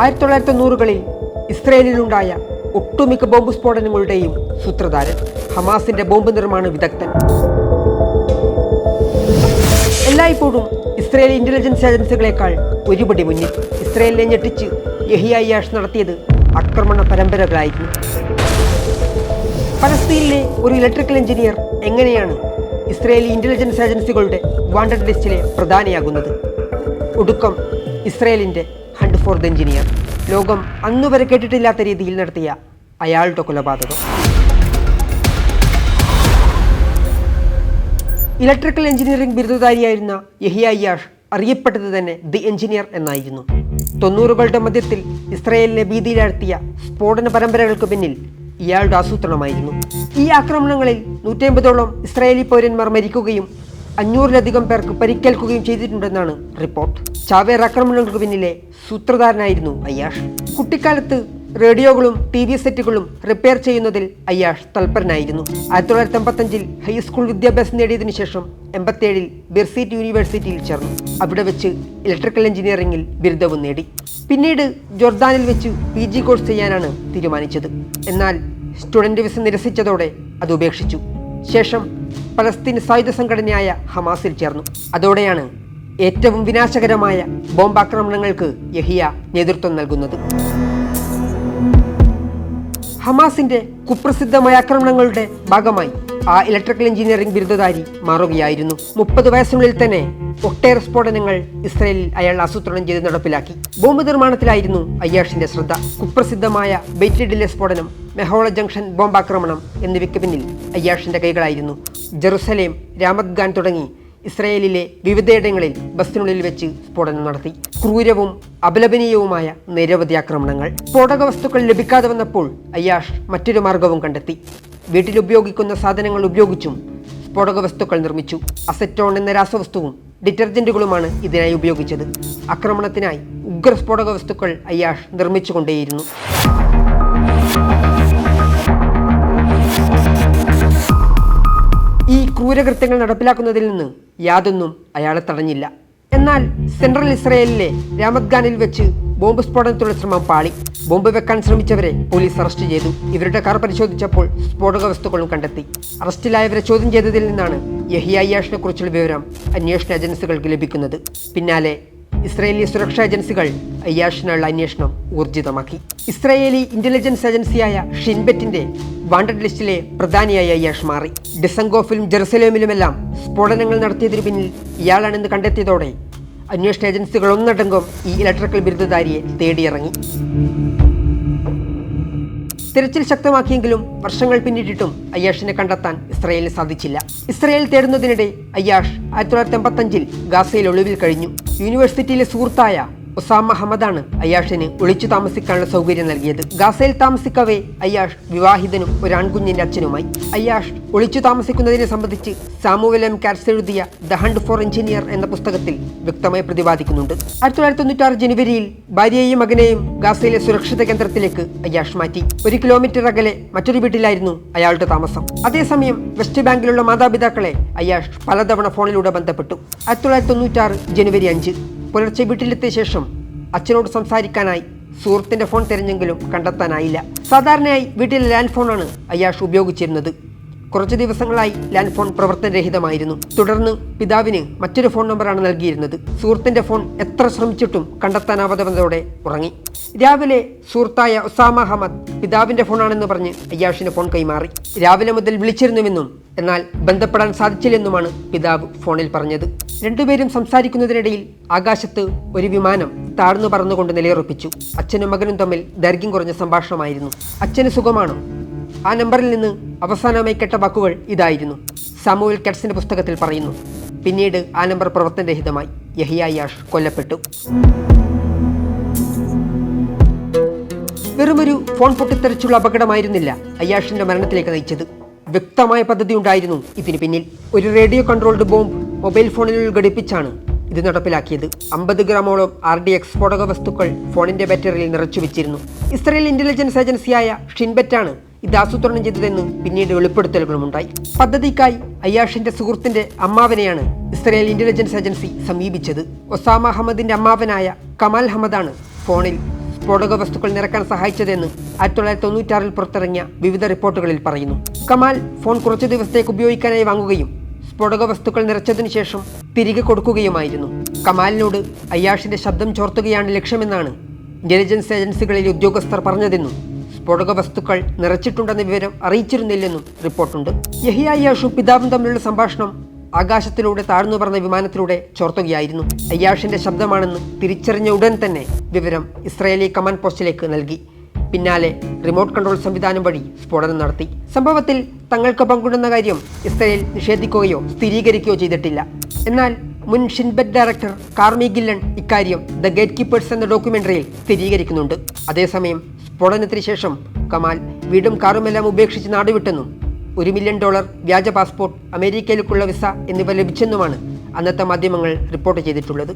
ആയിരത്തി തൊള്ളായിരത്തി തൊണ്ണൂറുകളിൽ ഇസ്രയേലിലുണ്ടായ ഒട്ടുമിക്ക ബോംബ് സ്ഫോടനങ്ങളുടെയും സൂത്രധാരൻ ഹമാസിന്റെ ബോംബ് നിർമ്മാണ വിദഗ്ധൻ. എല്ലായ്പ്പോഴും ഇസ്രയേലി ഇന്റലിജൻസ് ഏജൻസികളെക്കാൾ ഒരുപടി മുന്നിൽ ഇസ്രയേലിനെ ഞെട്ടിച്ച് യഹിയ യാഷ് നടത്തിയത് ആക്രമണ പരമ്പരകളായിരുന്നു. പലസ്തീനിലെ ഒരു ഇലക്ട്രിക്കൽ എഞ്ചിനീയർ എങ്ങനെയാണ് ഇസ്രയേലി ഇന്റലിജൻസ് ഏജൻസികളുടെ വാണ്ടഡ് ലിസ്റ്റിലെ പ്രധാനിയാകുന്നത്? ഒടുക്കം ഇസ്രയേലിന്റെ ഹണ്ട് ഫോർ ദ എഞ്ചിനീയർ ലോകം അന്നുവരെ കേട്ടിട്ടില്ലാത്ത രീതിയിൽ നടത്തിയ അയാളുടെ കൊലപാതകം. ഇലക്ട്രിക്കൽ എഞ്ചിനീയറിംഗ് ബിരുദധാരിയായിരുന്ന യഹിയ അയ്യാഷ് അറിയപ്പെട്ടത് തന്നെ ദി എഞ്ചിനീയർ എന്നായിരുന്നു. തൊണ്ണൂറുകളുടെ മധ്യത്തിൽ ഇസ്രയേലിനെ ഭീതിയിലാഴ്ത്തിയ സ്ഫോടന പരമ്പരകൾക്ക് പിന്നിൽ ഇയാളുടെ ആസൂത്രണമായിരുന്നു. ഈ ആക്രമണങ്ങളിൽ നൂറ്റമ്പതോളം ഇസ്രായേലി പൗരന്മാർ മരിക്കുകയും അഞ്ഞൂറിലധികം പേർക്ക് പരിക്കേൽക്കുകയും ചെയ്തിട്ടുണ്ടെന്നാണ് റിപ്പോർട്ട്. ചാവേർ ആക്രമണങ്ങൾക്ക് പിന്നിലെ സൂത്രധാരനായിരുന്നു അയ്യാഷ്. കുട്ടിക്കാലത്ത് റേഡിയോകളും ടി വി സെറ്റുകളും റിപ്പയർ ചെയ്യുന്നതിൽ അയ്യാഷ് തൽപരനായിരുന്നു. ആയിരത്തി തൊള്ളായിരത്തി എൺപത്തഞ്ചിൽ ഹൈസ്കൂൾ വിദ്യാഭ്യാസം നേടിയതിനു ശേഷം എൺപത്തിയേഴിൽ ബിർസീറ്റ് യൂണിവേഴ്സിറ്റിയിൽ ചേർന്നു. അവിടെ വെച്ച് ഇലക്ട്രിക്കൽ എഞ്ചിനീയറിംഗിൽ ബിരുദവും നേടി. പിന്നീട് ജോർദാനിൽ വെച്ച് പി ജി കോഴ്സ് ചെയ്യാനാണ് തീരുമാനിച്ചത്. എന്നാൽ സ്റ്റുഡന്റ് വിസ നിരസിച്ചതോടെ അത് ഉപേക്ഷിച്ചു. ശേഷം പലസ്തീൻ സായുധ സംഘടനയായ ഹമാസിൽ ചേർന്നു. അതോടെയാണ് ഏറ്റവും വിനാശകരമായ ബോംബാക്രമണങ്ങൾക്ക് യഹിയ നേതൃത്വം നൽകുന്നത്. ഹമാസിന്റെ കുപ്രസിദ്ധമായ ആക്രമണങ്ങളുടെ ഭാഗമായി ആ ഇലക്ട്രിക്കൽ എഞ്ചിനീയറിംഗ് ബിരുദധാരി മാറുകയായിരുന്നു. മുപ്പത് വയസ്സിനുള്ളിൽ തന്നെ ഒട്ടേറെ സ്ഫോടനങ്ങൾ ഇസ്രയേലിൽ അയാൾ ആസൂത്രണം ചെയ്ത് നടപ്പിലാക്കി. ബോംബ് നിർമ്മാണത്തിലായിരുന്നു അയ്യാഷിന്റെ ശ്രദ്ധ. കുപ്രസിദ്ധമായ ബെയ്റ്റിഡിലെ സ്ഫോടനം മെഹോള ജംഗ്ഷൻ ബോംബാക്രമണം എന്നിവയ്ക്ക് പിന്നിൽ അയ്യാഷിന്റെ കൈകളായിരുന്നു. ജെറുസലേം രാമത് ഖാൻ തുടങ്ങി ഇസ്രയേലിലെ വിവിധയിടങ്ങളിൽ ബസ്സിനുള്ളിൽ വെച്ച് സ്ഫോടനം നടത്തി. ക്രൂരവും അപലപനീയവുമായ നിരവധി ആക്രമണങ്ങൾ. സ്ഫോടക വസ്തുക്കൾ ലഭിക്കാതെ വന്നപ്പോൾ അയ്യാഷ് മറ്റൊരു മാർഗവും കണ്ടെത്തി. വീട്ടിൽ ഉപയോഗിക്കുന്ന സാധനങ്ങൾ ഉപയോഗിച്ചും സ്ഫോടക വസ്തുക്കൾ നിർമ്മിച്ചു. അസറ്റോൺ എന്ന രാസവസ്തുവും ഡിറ്റർജന്റുകളുമാണ് ഇതിനായി ഉപയോഗിച്ചത്. ആക്രമണത്തിനായി ഉഗ്ര സ്ഫോടക വസ്തുക്കൾ അയ്യാഷ് നിർമ്മിച്ചുകൊണ്ടേയിരുന്നു. ക്രൂരകൃത്യങ്ങൾ നടപ്പിലാക്കുന്നതിൽ നിന്ന് യാതൊന്നും അയാളെ തടഞ്ഞില്ല. എന്നാൽ സെൻട്രൽ ഇസ്രയേലിലെ രാമത്ഗാനിൽ വെച്ച് ബോംബ് സ്ഫോടനത്തിലുള്ള ശ്രമം പാളി. ബോംബ് വെക്കാൻ ശ്രമിച്ചവരെ പോലീസ് അറസ്റ്റ് ചെയ്തു. ഇവരുടെ കാർ പരിശോധിച്ചപ്പോൾ സ്ഫോടക വസ്തുക്കളും കണ്ടെത്തി. അറസ്റ്റിലായവരെ ചോദ്യം ചെയ്തതിൽ നിന്നാണ് യഹിയ കുറിച്ചുള്ള വിവരം അന്വേഷണ ഏജൻസികൾക്ക് ലഭിക്കുന്നത്. പിന്നാലെ ഇസ്രയേലി സുരക്ഷാ ഏജൻസികൾ അയ്യാഷിനുള്ള അന്വേഷണം ഊർജിതമാക്കി. ഇസ്രയേലി ഇന്റലിജൻസ് ഏജൻസിയായ ഷിൻബെറ്റിന്റെ വാണ്ടഡ് ലിസ്റ്റിലെ പ്രധാനിയായി അയ്യാഷ് മാറി. ഡിസംഗോഫിലും ജെറുസലേമിലുമെല്ലാം സ്ഫോടനങ്ങൾ നടത്തിയതിനു പിന്നിൽ ഇയാളാണെന്ന് കണ്ടെത്തിയതോടെ അന്വേഷണ ഏജൻസികൾ ഒന്നടങ്കം ഈ ഇലക്ട്രിക്കൽ ബിരുദധാരിയെ തേടിയിറങ്ങി. തിരച്ചിൽ ശക്തമാക്കിയെങ്കിലും വർഷങ്ങൾ പിന്നിട്ടിട്ടും അയ്യാഷിനെ കണ്ടെത്താൻ ഇസ്രയേലിന് സാധിച്ചില്ല. ഇസ്രയേൽ തേടുന്നതിനിടെ അയ്യാഷ് ആയിരത്തി തൊള്ളായിരത്തി എൺപത്തഞ്ചിൽ ഗാസയിൽ ഒളിവിൽ കഴിഞ്ഞു. യൂണിവേഴ്സിറ്റിയിലെ സുഹൃത്തായ ഒസാമ അഹമ്മദാണ് അയാഷിന് ഒളിച്ചു താമസിക്കാനുള്ള സൗകര്യം നൽകിയത്. ഗാസയിൽ താമസിക്കവേ അയാഷ് വിവാഹിതനും ഒരു ആൺകുഞ്ഞിന്റെ അച്ഛനുമായി. അയാഷ് ഒളിച്ചു താമസിക്കുന്നതിനെ സംബന്ധിച്ച് സാമുവൽ എം കാർസ് എഴുതിയ ദ ഹണ്ട് ഫോർ എഞ്ചിനീയർ എന്ന പുസ്തകത്തിൽ വ്യക്തമായി പ്രതിപാദിക്കുന്നുണ്ട്. ആയിരത്തി തൊള്ളായിരത്തി തൊണ്ണൂറ്റാറ് ജനുവരിയിൽ ഭാര്യയെയും മകനെയും ഗാസയിലെ സുരക്ഷിത കേന്ദ്രത്തിലേക്ക് അയാഷ് മാറ്റി. ഒരു കിലോമീറ്റർ അകലെ മറ്റൊരു വീട്ടിലായിരുന്നു അയാളുടെ താമസം. അതേസമയം വെസ്റ്റ് ബാങ്കിലുള്ള മാതാപിതാക്കളെ അയാഷ് പലതവണ ഫോണിലൂടെ ബന്ധപ്പെട്ടു. ആയിരത്തി തൊള്ളായിരത്തി തൊണ്ണൂറ്റാറ് ജനുവരി അഞ്ച് പുലർച്ചെ വീട്ടിലെത്തിയ ശേഷം അച്ഛനോട് സംസാരിക്കാനായി സുഹൃത്തിന്റെ ഫോൺ തിരഞ്ഞെങ്കിലും കണ്ടെത്താനായില്ല. സാധാരണയായി വീട്ടിലെ ലാൻഡ് ഫോണാണ് അയാഷ് ഉപയോഗിച്ചിരുന്നത്. കുറച്ച് ദിവസങ്ങളായി ലാൻഡ് ഫോൺ പ്രവർത്തനരഹിതമായിരുന്നു. തുടർന്ന് പിതാവിന് മറ്റൊരു ഫോൺ നമ്പറാണ് നൽകിയിരുന്നത്. സുഹൃത്തിന്റെ ഫോൺ എത്ര ശ്രമിച്ചിട്ടും കണ്ടെത്താനാവാതെ വന്നതോടെ ഉറങ്ങി. രാവിലെ സുഹൃത്തായ ഒസാമ അഹമ്മദ് പിതാവിന്റെ ഫോണാണെന്ന് പറഞ്ഞ് അയ്യാഷിന് ഫോൺ കൈമാറി. രാവിലെ മുതൽ വിളിച്ചിരുന്നുവെന്നും എന്നാൽ ബന്ധപ്പെടാൻ സാധിച്ചില്ലെന്നുമാണ് പിതാവ് ഫോണിൽ പറഞ്ഞത്. രണ്ടുപേരും സംസാരിക്കുന്നതിനിടയിൽ ആകാശത്ത് ഒരു വിമാനം താഴ്ന്നു പറന്നുകൊണ്ട് നിലയുറപ്പിച്ചു. അച്ഛനും മകനും തമ്മിൽ ദൈർഘ്യം കുറഞ്ഞ സംഭാഷണമായിരുന്നു. അച്ഛന് സുഖമാണ്? ആ നമ്പറിൽ നിന്ന് അവസാനമായി കെട്ട വാക്കുകൾ ഇതായിരുന്നു. സാമുവൽ കെറ്റ്സിന്റെ പുസ്തകത്തിൽ പറയുന്നു. പിന്നീട് ആ നമ്പർ പ്രവർത്തനരഹിതമായി. യഹിയ യാഷ് കൊല്ലപ്പെട്ടു. വെറുമൊരു ഫോൺ പൊട്ടിത്തെറിച്ചുള്ള അപകടമായിരുന്നില്ല അയ്യാഷിന്റെ മരണത്തിലേക്ക് നയിച്ചത്. വ്യക്തമായ പദ്ധതി ഉണ്ടായിരുന്നു ഇതിന് പിന്നിൽ. ഒരു റേഡിയോ കൺട്രോൾഡ് ബോംബ് മൊബൈൽ ഫോണിൽ ഘടിപ്പിച്ചാണ് ഇത് നടപ്പിലാക്കിയത്. അമ്പത് ഗ്രാമോളം ആർ ഡി എക്സ് സ്ഫോടക വസ്തുക്കൾ ഫോണിന്റെ ബാറ്ററിയിൽ നിറച്ചു വെച്ചിരുന്നു. ഇസ്രയേൽ ഇന്റലിജൻസ് ഏജൻസിയായ ഷിൻബെറ്റാണ് ഇത് ആസൂത്രണം ചെയ്തതെന്ന് പിന്നീട് വെളിപ്പെടുത്തലുകളുമുണ്ടായി. പദ്ധതിക്കായി അയ്യാഷിന്റെ സുഹൃത്തിന്റെ അമ്മാവനെയാണ് ഇസ്രയേൽ ഇന്റലിജൻസ് ഏജൻസി സമീപിച്ചത്. ഒസാമ അഹമ്മദിന്റെ അമ്മാവനായ കമാൽ അഹമ്മദാണ് ഫോണിൽ സ്ഫോടക വസ്തുക്കൾ നിറക്കാൻ സഹായിച്ചതെന്ന് ആയിരത്തി തൊള്ളായിരത്തി തൊണ്ണൂറ്റാറിൽ പുറത്തിറങ്ങിയ വിവിധ റിപ്പോർട്ടുകളിൽ പറയുന്നു. കമാൽ ഫോൺ കുറച്ചു ദിവസത്തേക്ക് ഉപയോഗിക്കാനായി വാങ്ങുകയും സ്ഫോടക വസ്തുക്കൾ നിറച്ചതിനു ശേഷം തിരികെ കൊടുക്കുകയുമായിരുന്നു. കമാലിനോട് അയ്യാഷിന്റെ ശബ്ദം ചോർത്തുകയാണ് ലക്ഷ്യമെന്നാണ് ഇന്റലിജൻസ് ഏജൻസികളിലെ ഉദ്യോഗസ്ഥർ പറഞ്ഞതെന്നും സ്ഫോടക വസ്തുക്കൾ നിറച്ചിട്ടുണ്ടെന്ന വിവരം അറിയിച്ചിരുന്നില്ലെന്നും റിപ്പോർട്ടുണ്ട്. യഹിയ അയ്യാഷും പിതാവും തമ്മിലുള്ള സംഭാഷണം ആകാശത്തിലൂടെ താഴ്ന്നു പറഞ്ഞ വിമാനത്തിലൂടെ ചോർത്തുകയായിരുന്നു. അയ്യാഷിന്റെ ശബ്ദമാണെന്ന് തിരിച്ചറിഞ്ഞ ഉടൻ തന്നെ വിവരം ഇസ്രായേലി കമാൻഡ് പോസ്റ്റിലേക്ക് നൽകി. പിന്നാലെ റിമോട്ട് കൺട്രോൾ സംവിധാനം വഴി സ്ഫോടനം നടത്തി. സംഭവത്തിൽ തങ്ങൾക്ക് പങ്കുണ്ടെന്ന കാര്യം ഇസ്രയേൽ നിഷേധിക്കുകയോ സ്ഥിരീകരിക്കുകയോ ചെയ്തിട്ടില്ല. എന്നാൽ മുൻ ഷിൻബെറ്റ് ഡയറക്ടർ കാർമി ഗില്ലൺ ഇക്കാര്യം ദ ഗേറ്റ് കീപ്പേഴ്സ് എന്ന ഡോക്യുമെന്ററിയിൽ സ്ഥിരീകരിക്കുന്നുണ്ട്. അതേസമയം സ്ഫോടനത്തിന് ശേഷം കമാൽ വീടും കാറുമെല്ലാം ഉപേക്ഷിച്ച് നാടുവിട്ടെന്നും ഒരു മില്യൺ ഡോളർ വ്യാജ പാസ്പോർട്ട് അമേരിക്കയിലേക്കുള്ള വിസ എന്നിവ ലഭിച്ചെന്നുമാണ് അന്നത്തെ മാധ്യമങ്ങൾ റിപ്പോർട്ട് ചെയ്തിട്ടുള്ളത്.